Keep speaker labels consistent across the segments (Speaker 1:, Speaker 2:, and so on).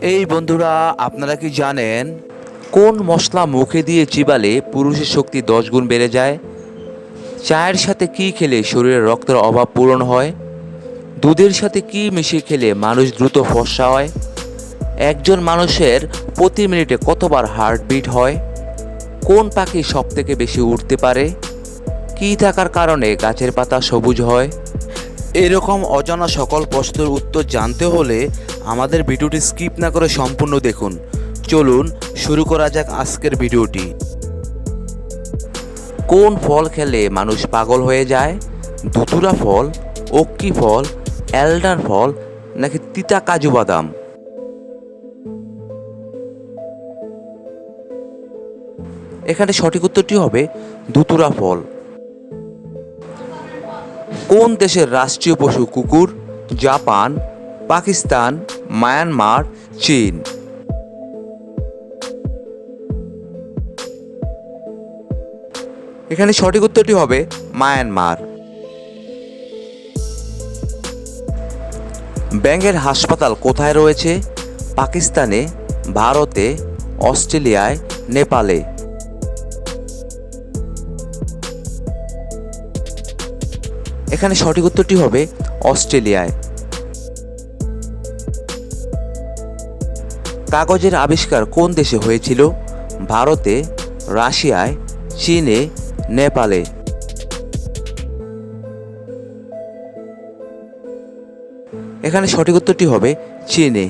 Speaker 1: এই বন্ধুরা, আপনারা কি জানেন কোন মশলা মুখে দিয়ে চিবালে পুরুষের শক্তি দশ গুণ বেড়ে যায়? চায়ের সাথে কি খেলে শরীরে রক্তের অভাব পূরণ হয়? দুধের সাথে কি মিশিয়ে খেলে মানুষ দ্রুত ফর্সা হয়? একজন মানুষের প্রতি মিনিটে কতবার হার্টবিট হয়? কোন পাখি সব থেকে বেশি উঠতে পারে? কী থাকার কারণে গাছের পাতা সবুজ হয়? এরকম অজানা সকল প্রশ্নের উত্তর জানতে হলে আমাদের ভিডিওটি স্কিপ না করে সম্পূর্ণ দেখুন। চলুন, শুরু করা যাক আজকের ভিডিওটি। কোন ফল খেলে মানুষ পাগল হয়ে যায়? দুতুরা ফল, অক্কি ফল অ্যালডার ফল, নাকি তিতা কাজু বাদাম? এখানে সঠিক উত্তরটি হবে দুতুরা ফল। কোন দেশের রাষ্ট্রীয় পশু কুকুর? জাপান পাকিস্তান, মায়ানমার, চীন। এখানে সঠিক উত্তরটি হবে মায়ানমার। ব্যাঙের হাসপাতাল কোথায় রয়েছে? পাকিস্তানে, ভারতে, অস্ট্রেলিয়ায়, নেপালে। এখানে সঠিক উত্তরটি হবে অস্ট্রেলিয়ায়। কাগজের আবিষ্কার কোন দেশে হয়েছিল? ভারতে, রাশিয়ায়, চীনে, নেপালে। এখানে সঠিক উত্তরটি হবে চীনে।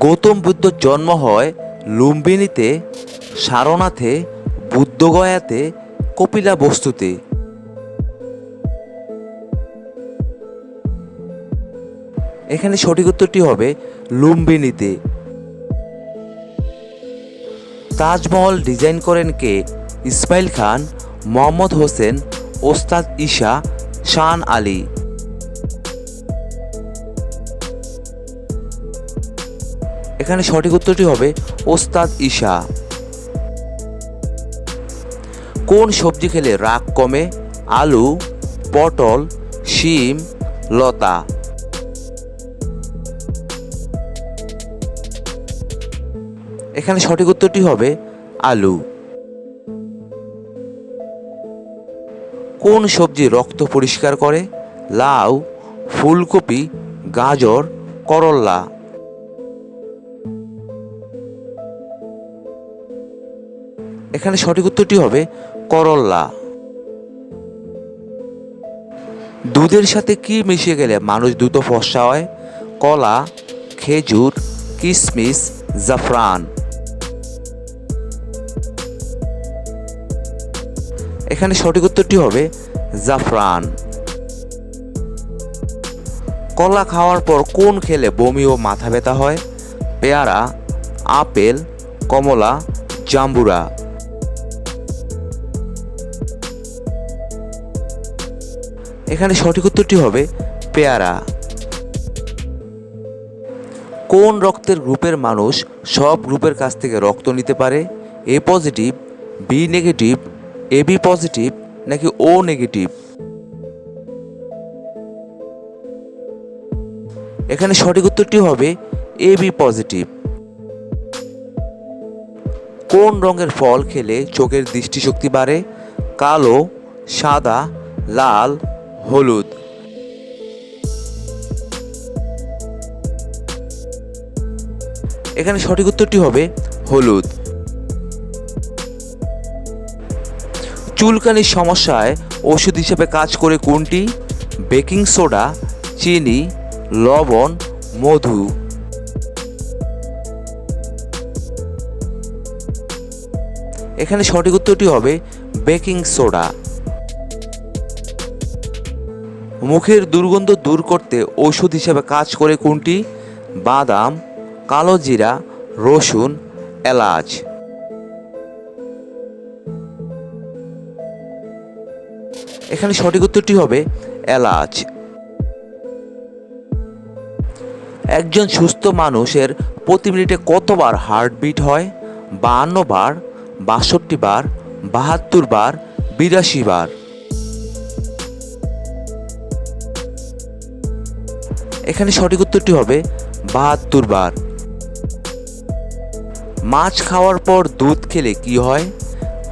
Speaker 1: গৌতম বুদ্ধর জন্ম হয় লুম্বিনীতে, সারনাথে, বুদ্ধগয়াতে কপিলা বস্তুতে এখানে সঠিক উত্তরটি হবে লুম্বিনীতে। তাজমহল ডিজাইন করেন কে? ইসমাইল খান, মোহাম্মদ হোসেন, ওস্তাদ ঈশা, শান আলী। এখানে সঠিক উত্তরটি হবে ওস্তাদ ঈশা। কোন সবজি খেলে রাগ কমে? আলু, পটল, শিম, লতা। এখানে সঠিক উত্তরটি হবে আলু। কোন সবজি রক্ত পরিষ্কার করে? লাউ, ফুলকপি, গাজর করল্লা এখানে সঠিক উত্তরটি হবে করল্লা দুধের সাথে কি মিশিয়ে গেলে মানুষ দ্রুত ফর্সা হয়? কলা, খেজুর কিশমিশ জাফরান। এখানে সঠিক উত্তরটি হবে জাফরান। কলা খাওয়ার পর কোন খেলে বমি ও মাথা ব্যথা হয়? পেয়ারা, আপেল, কমলা, জাম্বুরা। এখানে সঠিক উত্তরটি হবে পেয়ারা। কোন রক্তের গ্রুপের মানুষ সব গ্রুপের কাছ থেকে রক্ত নিতে পারে? A positive, B negative A B positive নাকি ও নেগেটিভ এখানে সঠিক উত্তরটি হবে এ বি পজিটিভ কোন রঙের ফল খেলে চোখের দৃষ্টিশক্তি বাড়ে? কালো, সাদা, লাল, হলুদ। এখানে সঠিক উত্তরটি হবে হলুদ। চুলকানির সমস্যায় ওষুধ হিসেবে কাজ করে কোনটি? বেকিং সোডা, চিনি, লবণ, মধু। এখানে সঠিক উত্তরটি হবে বেকিং সোডা। মুখের দুর্গন্ধ দূর করতে ওষুধ হিসেবে কাজ করে কোনটি? বাদাম, কালো জিরা, রসুন, এলাচ। এখানে সঠিক উত্তরটি হবে এলাচ। একজন সুস্থ মানুষের প্রতি মিনিটে কতবার হার্টবিট হয়? বাহান্ন বার, বাষট্টি বার, বাহাত্তর বার, বিরাশি বার। এখানে সঠিক উত্তরটি হবে বাহাত্তর বার। মাছ খাওয়ার পর দুধ খেলে কি হয়?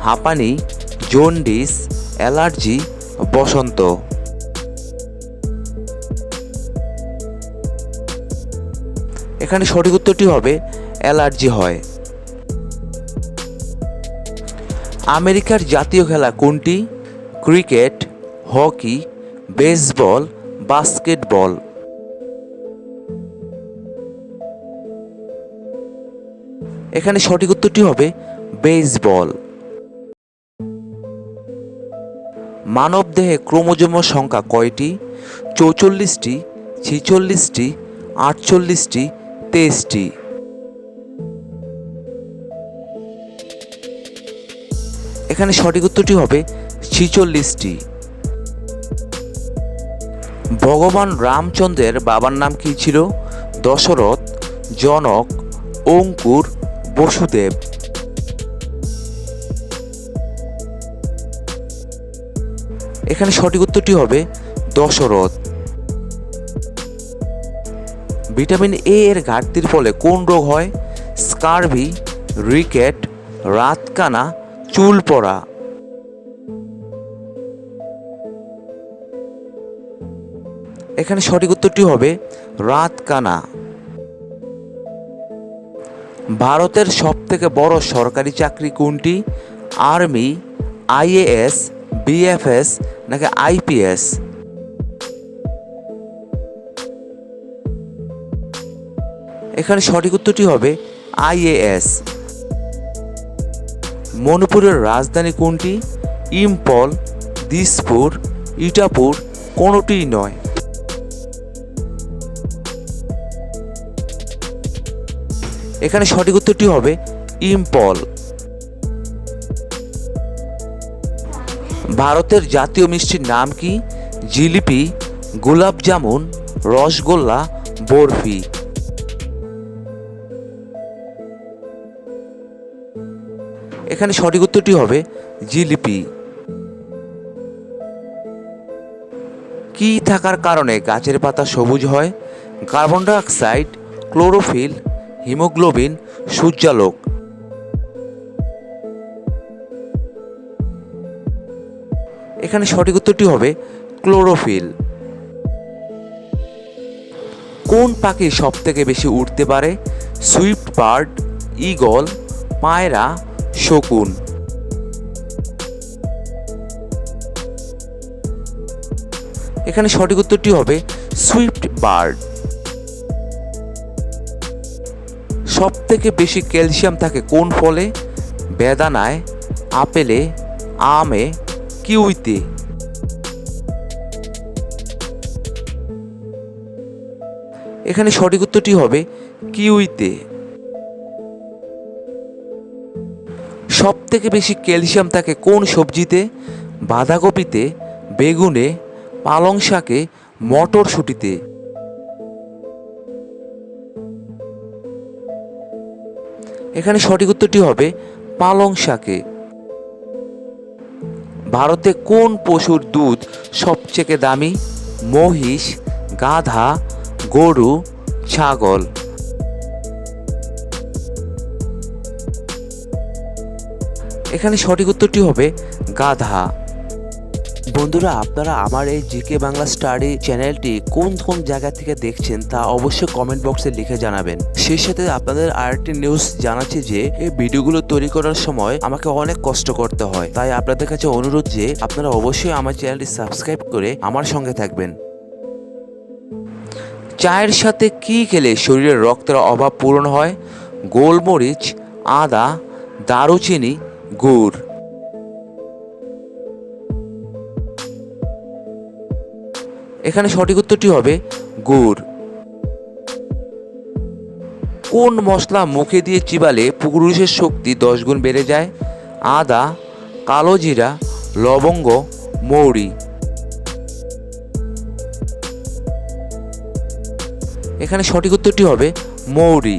Speaker 1: হাঁপানি, জন্ডিস, অ্যালার্জি বসন্ত। এখানে সঠিক উত্তরটি হবে, অ্যালার্জি হয়। আমেরিকার জাতীয় খেলা কোনটি? Cricket, hockey, baseball, basketball. এখানে সঠিক উত্তরটি হবে, বেসবল। মানবদেহে ক্রোমোজোমের সংখ্যা কয়টি? চৌচল্লিশটি, ছিচল্লিশটি, আটচল্লিশটি, তেইশটি। এখানে সঠিক উত্তরটি হবে ছিচল্লিশটি। ভগবান রামচন্দ্রের বাবার নাম কি ছিল? দশরথ, জনক, অঙ্কুর, বসুদেব। এখানে সঠিক উত্তরটি হবে দশরথ। ভিটামিন এ এর ঘাটতির ফলে কোন রোগ হয়? স্কারভি, রিকেট, রাতকানা চুল পড়া এখানে সঠিক উত্তরটি হবে রাতকানা। ভারতের সবথেকে বড় সরকারি চাকরি কোনটি? আর্মি, আইএএস, বিএফএস নাকি আইপিএস এখানে সঠিক উত্তরটি হবে আইএএস মণিপুরের রাজধানী কোনটি? ইম্পল দিসপুর, ইটাপুর, কোনোটিই নয়। এখানে সঠিক উত্তরটি হবে ইম্পল ভারতের জাতীয় মিষ্টির নাম কি? জিলিপি, গোলাপ জামুন, রসগোল্লা, বরফি। এখানে সঠিক উত্তরটি হবে জিলিপি। কি থাকার কারণে গাছের পাতা সবুজ হয়? কার্বন ডাইঅক্সাইড, ক্লোরোফিল, হিমোগ্লোবিন, সূর্যালোক। এখানে সঠিক উত্তরটি হবে ক্লোরোফিল। কোন পাখি সব থেকে বেশি উঠতে পারে? সুইফট বার্ড, ইগল, পায়রা, শকুন। এখানে সঠিক উত্তরটি হবে সুইফট বার্ড। সব থেকে বেশি ক্যালসিয়াম থাকে কোন ফলে? বেদানায়, আপেলে, আমে কিউইতে এখানে সঠিক উত্তরটি হবে কিউইতে সব থেকে বেশি ক্যালসিয়াম থাকে কোন সবজিতে? বাঁধাকপিতে, বেগুনে, পালং শাকে, মটরশুঁটিতে। এখানে সঠিক উত্তরটি হবে পালং শাকে। ভারতে কোন পশুর দুধ সবচেয়ে দামি? মহিষ, গাধা, গরু, ছাগল। এখানে সঠিক উত্তরটি হবে গাধা। বন্ধুরা, আপনারা আমার এই জিকে বাংলা স্টাডি চ্যানেলটি কোন কোন জায়গা থেকে দেখছেন তা অবশ্যই কমেন্ট বক্সে লিখে জানাবেন। সেই সাথে আপনাদের আরেকটি নিউজ জানাচ্ছি যে, এই ভিডিওগুলো তৈরি করার সময় আমাকে অনেক কষ্ট করতে হয়। তাই আপনাদের কাছে অনুরোধ যে, আপনারা অবশ্যই আমার চ্যানেলটি সাবস্ক্রাইব করে আমার সঙ্গে থাকবেন। চায়ের সাথে কি খেলে শরীরের রক্তের অভাব পূরণ হয়? গোলমরিচ, আদা, দারুচিনি, গুড়। এখানে সঠিক উত্তরটি হবে গুড়। কোন মশলা মুখে দিয়ে চিবালে পুরুষের শক্তি দশ গুণ বেড়ে যায়? আদা, কালো জিরা, লবঙ্গ, মৌরি। এখানে সঠিক উত্তরটি হবে মৌরি।